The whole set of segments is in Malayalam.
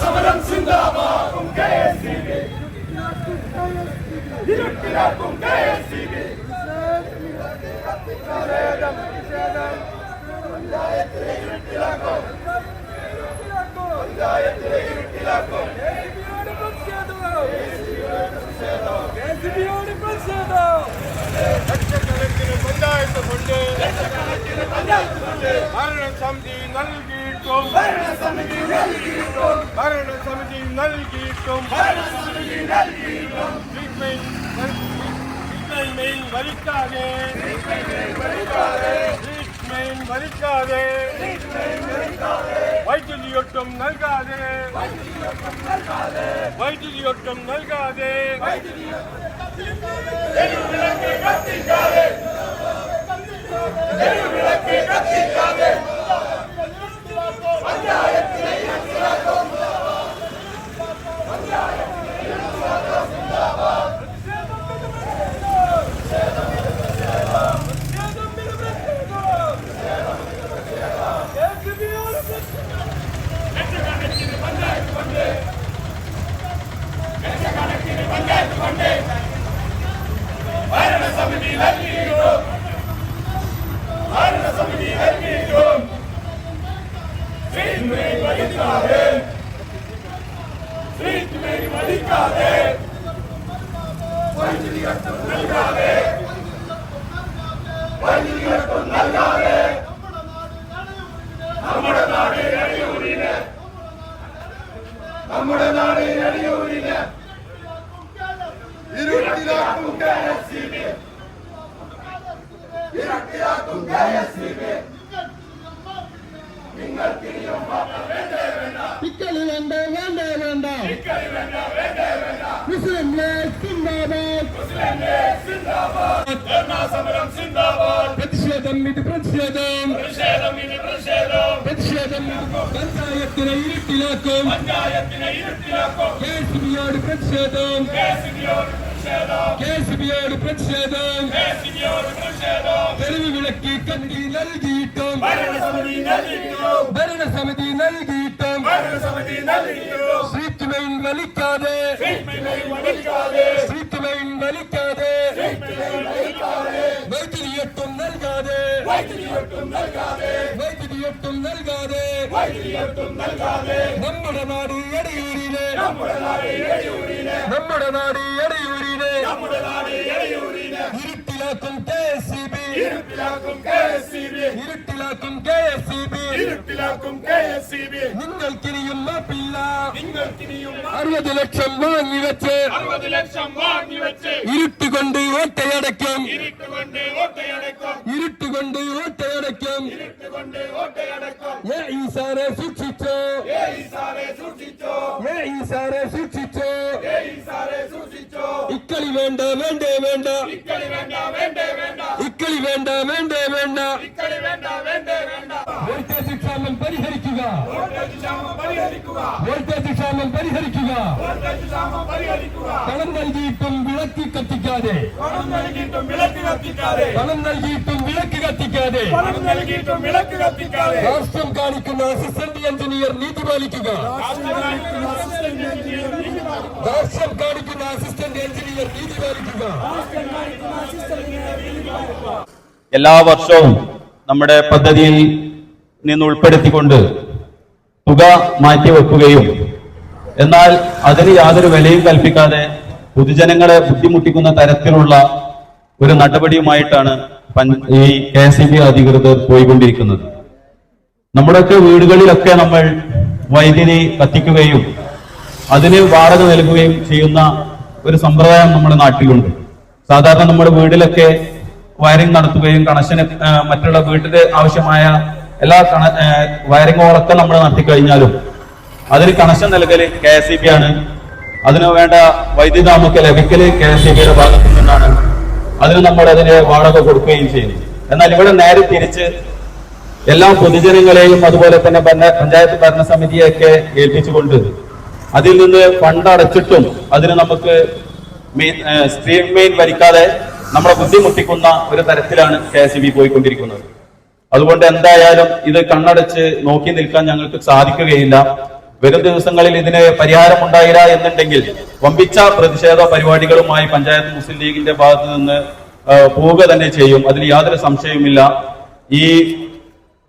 സമരം സിന്ദാബാദ് ഇരുട്ടിലാക്കും കെഎസ്ഇബി പഞ്ചായത്ത് ഫണ്ട് ഭരണസമിതി നൽകിയിട്ടും ഭരണസമിതി നൽകിയിട്ടും ട്രീറ്റ്മെന്റ് ട്രീറ്റ്മെന്റ് വലിക്കാതെ ട്രീറ്റ്മെന്റ് വലിക്കാതെ വൈദ്യുതിയൊട്ടും നൽകാതെ വൈദ്യുതിയൊട്ടും നൽകാതെ ഭരണസമിതി ട്രീറ്റ്മെന്റ് വലിക്കാതെ ട്രീറ്റ്മെന്റ് വലിക്കാതെ വൈദ്യുതികട്ടും നൽകാതെ വൈദ്യുതികട്ടും നൽകാതെ നമ്മുടെ നാട് അടിയൂരിന് നമ്മുടെ നാട് അടിയൂരിന് ഇരുട്ടിലാക്കും കെഎസ്ഇബി ഇരുട്ടിലാക്കും കെഎസ്ഇബി നിങ്ങൾക്കിനിയും മാപ്പ് വേണ്ടേ വേണ്ട ഇക്കളി വേണ്ട വേണ്ട വേണ്ട ഇക്കറി വേണ്ട വേണ്ടേ വേണ്ട മുസ്ലിം ലീഗ് സിന്ദാബാദ് മുസ്ലിം ലീഗ് സിന്ദാബാദ് ധർണാ സമരം സിന്ദാബാദ് പ്രതിഷേധം കെ എസ് ബിയോട് പ്രതിഷേധം. തെരുവ് വിളക്കി കത്തി നൽകിയിട്ടും. ഭരണസമിതി നൽകിയിട്ടും. ഭരണസമിതി നൽകിയിട്ടും ഭരണസമിതി നൽകിയിട്ടും സീറ്റ് മെയിൻ വലിക്കാതെ ട്രീറ്റ്മെന്റ് വലിക്കാതെ സീറ്റ് മെയിൻ വലിക്കാതെ ട്രീറ്റ്മെന്റ് വലിക്കാതെ വൈദ്യുതിയൊട്ടും നൽകാതെ വൈദ്യുതിയൊട്ടും നൽകാതെ വൈദ്യുതിയൊട്ടും നൽകാതെ വൈദ്യുതിയൊട്ടും നൽകാതെ നമ്മുടെ നാട് എടയൂരിലെ നമ്മുടെ നാട് എടയൂരിന് നമ്മുടെ നാട് എടയൂരിലെ നമ്മുടെ നാട് എടയൂരിന് ഇരുട്ടിലാക്കും കെ എസ് സി ബി ഇരുട്ടിലാക്കും കെഎസ്ഇബി ഇരുട്ടിലാക്കും കെ എസ് സി ബി ഇരുട്ടിലാക്കും കെഎസ്ഇബി നിങ്ങൾക്കിനിയും മാപ്പില്ല നിങ്ങൾക്കിനിയും അറുപത് ലക്ഷം വാങ്ങിവെച്ച് അറുപത് ലക്ഷം വാങ്ങിവെച്ച് ഇരുട്ടുകൊണ്ട് ഓട്ടയടയ്ക്കും ഇരുട്ടുകൊണ്ട് ഓട്ടയടക്കം ഇരുട്ടുകൊണ്ട് ഓട്ടയടയ്ക്കും ഇരുട്ടുകൊണ്ട് ഓട്ടയടക്കം ഏ ഈ സാറെ സൂക്ഷിച്ചോ ഏ ഈ സാറെ സൂക്ഷിച്ചോ ഏ ഈ സാറെ സൂക്ഷിച്ചോ ഏ ഈ സാറെ സൂക്ഷിച്ചോ ഇക്കളി വേണ്ട വേണ്ടേ വേണ്ട ഇക്കളി വേണ്ട വേണ്ടേ വേണ്ട ഇക്കളി വേണ്ട വേണ്ടേ വേണ്ട ഇക്കളി വേണ്ട വേണ്ടേ വേണ്ട വോൾട്ടേജ് ക്ഷാമം പരിഹരിക്കുക വോൾട്ടേജ് ക്ഷാമം പരിഹരിക്കുക വോൾട്ടേജ് ക്ഷാമം പരിഹരിക്കുക വോൾട്ടേജ് ക്ഷാമം പരിഹരിക്കുക പണം നൽകിയിട്ടും വിളക്ക് കത്തിക്കാതെ പണം നൽകിയിട്ടും വിളക്ക് കത്തിക്കാതെ പണം നൽകിയിട്ടും വിളക്ക് കത്തിക്കാതെ രാഷ്ട്രം കാണിക്കുന്ന അസിസ്റ്റന്റ് എഞ്ചിനീയർ നീതി പാലിക്കുക എല്ലാ വർഷവും നമ്മുടെ പദ്ധതിയിൽ നിന്ന് ഉൾപ്പെടുത്തിക്കൊണ്ട് തുക മാറ്റിവെക്കുകയും എന്നാൽ അതിന് യാതൊരു വിലയും കൽപ്പിക്കാതെ പൊതുജനങ്ങളെ ബുദ്ധിമുട്ടിക്കുന്ന തരത്തിലുള്ള ഒരു നടപടിയുമായിട്ടാണ് ഈ കെ എസ് ബി അധികൃതർ പോയിക്കൊണ്ടിരിക്കുന്നത്. നമ്മുടെയൊക്കെ വീടുകളിലൊക്കെ നമ്മൾ വൈദ്യുതി കത്തിക്കുകയും അതിന് വാടക നൽകുകയും ചെയ്യുന്ന ഒരു സമ്പ്രദായം നമ്മുടെ നാട്ടിലുണ്ട്. സാധാരണ നമ്മുടെ വീട്ടിലൊക്കെ വയറിംഗ് നടത്തുകയും കണക്ഷന് മറ്റുള്ള വീട്ടിൽ ആവശ്യമായ എല്ലാ കണ വയറിങ്ങുകളൊക്കെ നമ്മൾ നടത്തി കഴിഞ്ഞാലും അതിന് കണക്ഷൻ നൽകൽ കെ എസ് ബി ആണ്. അതിന് വേണ്ട വൈദ്യുതി നമുക്ക് ലഭിക്കൽ കെ എസ് ബിയുടെ ഭാഗത്തു നിന്നാണ്. അതിന് നമ്മൾ അതിന് വാടക കൊടുക്കുകയും ചെയ്യുന്നു. എന്നാൽ ഇവിടെ നേരെ തിരിച്ച് എല്ലാ പൊതുജനങ്ങളെയും അതുപോലെ തന്നെ പഞ്ചായത്ത് ഭരണസമിതിയെയൊക്കെ ഏൽപ്പിച്ചുകൊണ്ട് അതിൽ നിന്ന് ഫണ്ട് അടച്ചിട്ടും അതിന് നമുക്ക് സ്ട്രീം മെയിൻ വരിക്കാതെ നമ്മളെ ബുദ്ധിമുട്ടിക്കുന്ന ഒരു തരത്തിലാണ് കെ എസ് ബി പോയിക്കൊണ്ടിരിക്കുന്നത്. അതുകൊണ്ട് എന്തായാലും ഇത് കണ്ണടച്ച് നോക്കി നിൽക്കാൻ ഞങ്ങൾക്ക് സാധിക്കുകയില്ല. വരും ദിവസങ്ങളിൽ ഇതിന് പരിഹാരമുണ്ടായില്ല എന്നുണ്ടെങ്കിൽ വമ്പിച്ച പ്രതിഷേധ പരിപാടികളുമായി പഞ്ചായത്ത് മുസ്ലിം ലീഗിന്റെ ഭാഗത്ത് നിന്ന് പോവുക തന്നെ ചെയ്യും. അതിൽ യാതൊരു സംശയവുമില്ല. ഈ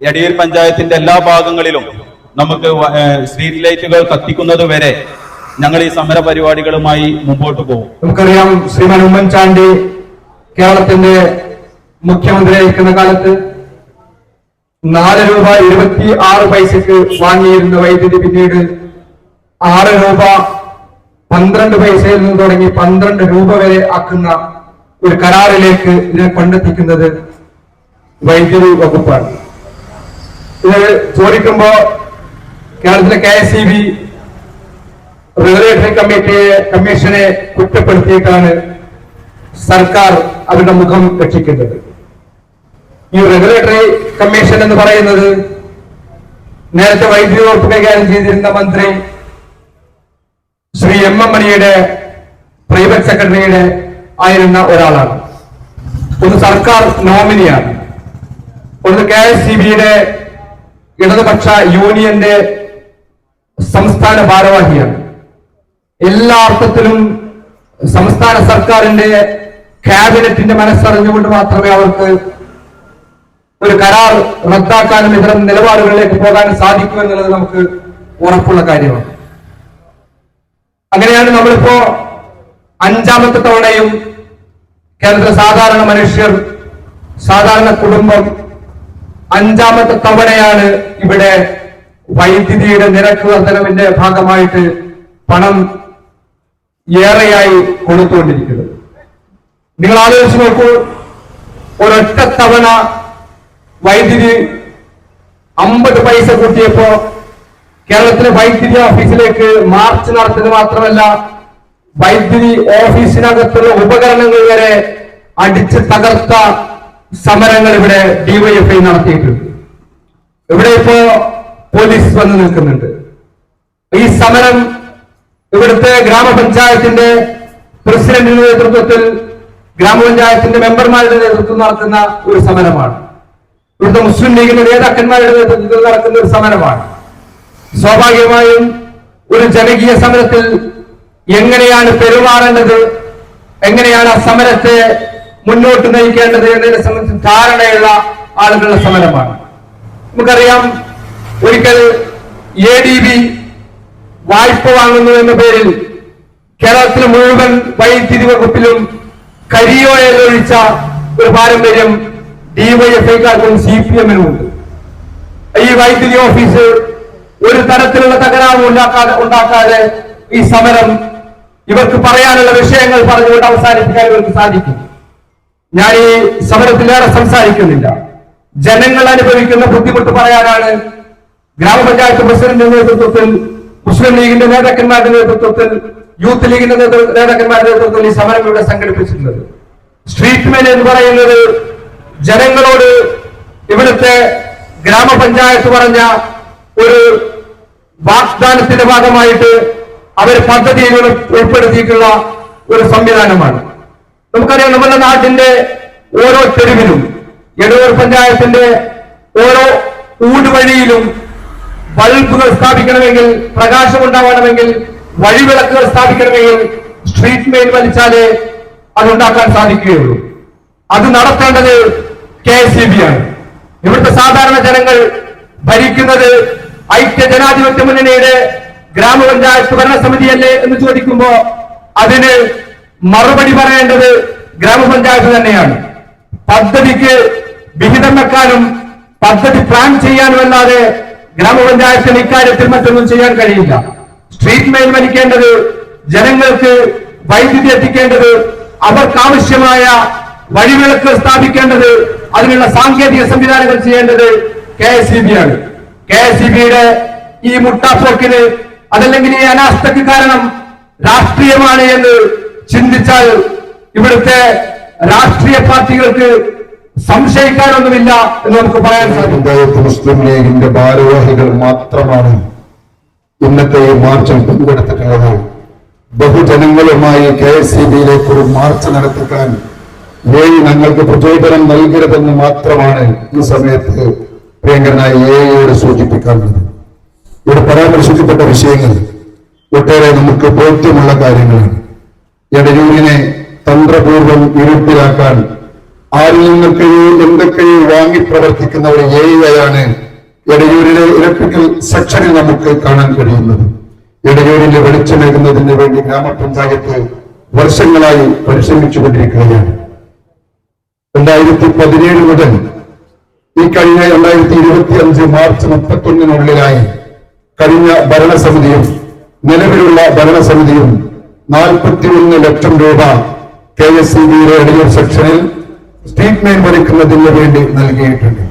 എടിയൂർ പഞ്ചായത്തിന്റെ എല്ലാ ഭാഗങ്ങളിലും നമുക്ക് സ്ട്രീറ്റ് ലൈറ്റുകൾ കത്തിക്കുന്നത് വരെ ഞങ്ങൾ ഈ സമര പരിപാടികളുമായി മുമ്പോട്ട് പോകും. നമുക്കറിയാം ശ്രീമാൻ ഉമ്മൻചാണ്ടി കേരളത്തിന്റെ മുഖ്യമന്ത്രിയായിരിക്കുന്ന കാലത്ത് നാല് രൂപ ഇരുപത്തി ആറ് പൈസക്ക് വാങ്ങിയിരുന്ന വൈദ്യുതി പിന്നീട് ആറ് രൂപ പന്ത്രണ്ട് പൈസയിൽ നിന്ന് തുടങ്ങി പന്ത്രണ്ട് രൂപ വരെ ആക്കുന്ന ഒരു കരാറിലേക്ക് ഇതിനെ കൊണ്ടെത്തിക്കുന്നത് വൈദ്യുതി വകുപ്പാണ്. ഇത് ചോദിക്കുമ്പോ കേരളത്തിലെ K S E B regulatory കമ്മിറ്റിയെ കമ്മീഷനെ കുറ്റപ്പെടുത്തിയിട്ടാണ് സർക്കാർ അവരുടെ മുഖം രക്ഷിക്കുന്നത്. ഈ റെഗുലേറ്ററി കമ്മീഷൻ എന്ന് പറയുന്നത് നേരത്തെ വൈദ്യുതി വകുപ്പ് കൈകാര്യം ചെയ്തിരുന്ന മന്ത്രി ശ്രീ എം എം മണിയുടെ പ്രൈവറ്റ് സെക്രട്ടറിയുടെ ആയിരുന്ന ഒരാളാണ്. ഒന്ന് സർക്കാർ നോമിനിയാണ്. ഒന്ന് കെ എസ് സി ബിയുടെ ഇടതുപക്ഷ യൂണിയന്റെ സംസ്ഥാന ഭാരവാഹിയാണ്. എല്ലാ അർത്ഥത്തിലും സംസ്ഥാന സർക്കാരിന്റെ ക്യാബിനറ്റിന്റെ മനസ്സറിഞ്ഞുകൊണ്ട് മാത്രമേ അവർക്ക് ഒരു കരാർ റദ്ദാക്കാനും ഇത്തരം നിലപാടുകളിലേക്ക് പോകാനും സാധിക്കൂ എന്നുള്ളത് നമുക്ക് ഉറപ്പുള്ള കാര്യമാണ്. അങ്ങനെയാണ് നമ്മളിപ്പോ അഞ്ചാമത്തെ തവണയും കേരളത്തിലെ സാധാരണ മനുഷ്യർ സാധാരണ കുടുംബം അഞ്ചാമത്തെ തവണയാണ് ഇവിടെ വൈദ്യുതിയുടെ നിരക്ക് വർധനവിന്റെ ഭാഗമായിട്ട് പണം ഏറെയായി കൊടുത്തുകൊണ്ടിരിക്കുന്നത് നിങ്ങൾ ആലോചിച്ച് നോക്കൂ ഒരൊറ്റ തവണ വൈദ്യുതി അമ്പത് പൈസ കൂട്ടിയപ്പോ കേരളത്തിലെ വൈദ്യുതി ഓഫീസിലേക്ക് മാർച്ച് നടത്തിയത് മാത്രമല്ല വൈദ്യുതി ഓഫീസിനകത്തുള്ള ഉപകരണങ്ങൾ വരെ അടിച്ച് തകർത്ത സമരങ്ങൾ ഇവിടെ ഡിവൈഎഫ്ഐ നടത്തിയിട്ടുണ്ട്. ഇവിടെ ഇപ്പോ പോലീസ് വന്നു നിൽക്കുന്നുണ്ട്. ഈ സമരം ഇവിടുത്തെ ഗ്രാമപഞ്ചായത്തിന്റെ പ്രസിഡന്റിന്റെ നേതൃത്വത്തിൽ ഗ്രാമപഞ്ചായത്തിന്റെ മെമ്പർമാരുടെ നേതൃത്വം നടത്തുന്ന ഒരു സമരമാണ്. ഇവിടുത്തെ മുസ്ലിം ലീഗിന്റെ നേതാക്കന്മാരുടെ നേതൃത്വത്തിൽ നടക്കുന്ന ഒരു സമരമാണ്. സ്വാഭാവികമായും ഒരു ജനകീയ സമരത്തിൽ എങ്ങനെയാണ് പെരുമാറേണ്ടത് എങ്ങനെയാണ് ആ സമരത്തെ മുന്നോട്ട് നയിക്കേണ്ടത് എന്നതിനെ സംബന്ധിച്ച് ധാരണയുള്ള ആളുകളുടെ സമരമാണ്. നമുക്കറിയാം ഒരിക്കൽ എ ഡി ബി വായ്പ വാങ്ങുന്നു എന്ന പേരിൽ കേരളത്തിലെ മുഴുവൻ വൈദ്യുതി വകുപ്പിലും കരിയോ എന്നൊഴിച്ച ഒരു പാരമ്പര്യം ഡിവൈഎഫ്ഐക്കാർക്കും സി പി എമ്മിനും ഉണ്ട് ഈ വൈദ്യുതി ഓഫീസ് ഒരു തരത്തിലുള്ള തകരാറും ഉണ്ടാക്കാതെ ഉണ്ടാക്കാതെ ഈ സമരം ഇവർക്ക് പറയാനുള്ള വിഷയങ്ങൾ പറഞ്ഞുകൊണ്ട് അവസാനിപ്പിക്കാൻ ഇവർക്ക് സാധിക്കും. ഞാൻ ഈ സമരത്തിലേറെ സംസാരിക്കുന്നില്ല. ജനങ്ങൾ അനുഭവിക്കുന്ന ബുദ്ധിമുട്ട് പറയാനാണ് ഗ്രാമപഞ്ചായത്ത് പ്രസിഡന്റിന്റെ നേതൃത്വത്തിൽ മുസ്ലിം ലീഗിന്റെ നേതാക്കന്മാരുടെ നേതൃത്വത്തിൽ യൂത്ത് ലീഗിന്റെ നേതൃ- നേതാക്കന്മാരുടെ നേതൃത്വത്തിൽ ഈ സമരം ഇവിടെ സംഘടിപ്പിച്ചിട്ടുള്ളത്. സ്ട്രീറ്റ് മെൻ എന്ന് പറയുന്നത് ജനങ്ങളോട് ഇവിടുത്തെ ഗ്രാമപഞ്ചായത്ത് പറഞ്ഞ ഒരു വാഗ്ദാനത്തിന്റെ ഭാഗമായിട്ട് അവർ പദ്ധതിയിൽ ഉൾപ്പെടുത്തിയിട്ടുള്ള ഒരു സംവിധാനമാണ്. നമുക്കറിയാം നമ്മുടെ നാട്ടിന്റെ ഓരോ തെരുവിലും എടൂർ പഞ്ചായത്തിന്റെ ഓരോ ഊടുവഴിയിലും ബൾബുകൾ സ്ഥാപിക്കണമെങ്കിൽ പ്രകാശം ഉണ്ടാവണമെങ്കിൽ വഴിവിളക്കുകൾ സ്ഥാപിക്കണമെങ്കിൽ സ്ട്രീറ്റ് മെയിൻ വലിച്ചാലേ അതുണ്ടാക്കാൻ സാധിക്കുകയുള്ളൂ. അത് നടത്തേണ്ടത് കെ എസ് ആണ്. ഇവിടുത്തെ സാധാരണ ജനങ്ങൾ ഭരിക്കുന്നത് ഐക്യ ജനാധിപത്യ മുന്നണിയുടെ ഗ്രാമപഞ്ചായത്ത് ഭരണസമിതിയല്ലേ എന്ന് ചോദിക്കുമ്പോ അതിന് മറുപടി പറയേണ്ടത് ഗ്രാമപഞ്ചായത്ത് തന്നെയാണ്. പദ്ധതിക്ക് വിഹിതം വെക്കാനും പദ്ധതി പ്ലാൻ ചെയ്യാനും അല്ലാതെ ഗ്രാമപഞ്ചായത്തിന് ഇക്കാര്യത്തിൽ മറ്റൊന്നും ചെയ്യാൻ കഴിയില്ല. സ്ട്രീറ്റ് മെയിൻ വലിക്കേണ്ടത് ജനങ്ങൾക്ക് വൈദ്യുതി എത്തിക്കേണ്ടത് അവർക്കാവശ്യമായ വഴിവിളക്ക് സ്ഥാപിക്കേണ്ടത് അതിനുള്ള സാങ്കേതിക സംവിധാനങ്ങൾ ചെയ്യേണ്ടത് കെ എസ് ബി ആണ്. കെ എസ് ബിയുടെ ഈ മുട്ടാപ്പോക്കിന് അതല്ലെങ്കിൽ ഈ അനാസ്ഥക്ക് കാരണം രാഷ്ട്രീയമാണ് എന്ന് ചിന്തിച്ചാൽ ഇവിടുത്തെ രാഷ്ട്രീയ പാർട്ടികൾക്ക് സംശയിക്കാനൊന്നുമില്ല എന്ന് നമുക്ക് പറയാൻ സാധിക്കും. മുസ്ലിം ലീഗിന്റെ ഭാരവാഹികൾ മാത്രമാണ് ഇന്നത്തെ ഈ മാർച്ചിൽ പങ്കെടുത്തിട്ടുള്ളത്. ബഹുജനങ്ങളുമായി കെ എസ് സി ബിയിലേക്ക് ഒരു മാർച്ച് നടത്തിക്കാൻ വേണ്ടി ഞങ്ങൾക്ക് പ്രചോദനം നൽകരുതെന്ന് മാത്രമാണ് ഈ സമയത്ത് പ്രിയങ്കരനായ എയോട് സൂചിപ്പിക്കാനുള്ളത്. ഇവിടെ പരാമർശിക്കപ്പെട്ട വിഷയങ്ങൾ ഒട്ടേറെ നമുക്ക് ബോധ്യമുള്ള കാര്യങ്ങളാണ്. എടയൂരിനെ തന്ത്രപൂർവം ഇരുട്ടിലാക്കാൻ ആരിൽ നിന്നൊക്കെയോ എന്തൊക്കെയോ വാങ്ങി പ്രവർത്തിക്കുന്ന ഒരു ഏരിയയാണ് എടയൂരിലെ ഇലക്ട്രിക്കൽ സെക്ഷനിൽ നമുക്ക് കാണാൻ കഴിയുന്നത്. എടയൂരിന്റെ വെളിച്ചമേകുന്നതിന് വേണ്ടി ഗ്രാമപഞ്ചായത്ത് വർഷങ്ങളായി പരിശ്രമിച്ചു കൊണ്ടിരിക്കുകയാണ് രണ്ടായിരത്തി പതിനേഴ് മുതൽ ഈ കഴിഞ്ഞ രണ്ടായിരത്തി ഇരുപത്തി അഞ്ച് മാർച്ച് മുപ്പത്തൊന്നിനുള്ളിലായി കഴിഞ്ഞ ഭരണസമിതിയും നിലവിലുള്ള ഭരണസമിതിയും നാൽപ്പത്തിയൊന്ന് ലക്ഷം രൂപ കെ എസ് സി ബിയിലെ എടയൂർ സെക്ഷനിൽ സ്ട്രീറ്റ് ലൈൻ വേണ്ടി നൽകിയിട്ടുണ്ട്.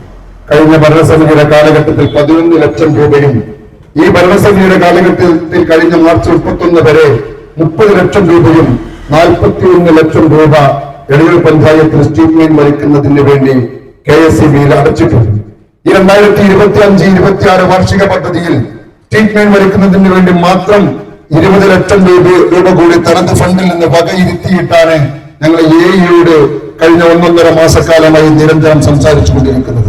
കഴിഞ്ഞ ഭരണസമിതിയുടെ കാലഘട്ടത്തിൽ പതിനൊന്ന് ലക്ഷം രൂപയും ഈ ഭരണസമിതിയുടെ കാലഘട്ടത്തിൽ കഴിഞ്ഞ മാർച്ച് മുപ്പത്തൊന്ന് വരെ മുപ്പത് ലക്ഷം രൂപയും നാൽപ്പത്തിയൊന്ന് ലക്ഷം രൂപ എടയൂർ പഞ്ചായത്തിൽ സ്ട്രീറ്റ് ലൈൻ വരയ്ക്കുന്നതിന് വേണ്ടി കെ എസ് സി ബിയിൽ അടച്ചിട്ടുണ്ട്. ഈ രണ്ടായിരത്തി ഇരുപത്തി അഞ്ച് വാർഷിക പദ്ധതിയിൽ സ്റ്റേറ്റ്മെന്റ് വരയ്ക്കുന്നതിന് വേണ്ടി മാത്രം ഇരുപത് ലക്ഷം രൂപ രൂപ കൂടി തനത് ഫണ്ടിൽ നിന്ന് വകയിരുത്തിയിട്ടാണ് ഞങ്ങൾ എ ഇയോട് കഴിഞ്ഞ ഒന്നൊന്നര മാസക്കാലമായി നിരന്തരം സംസാരിച്ചു കൊണ്ടിരിക്കുന്നത്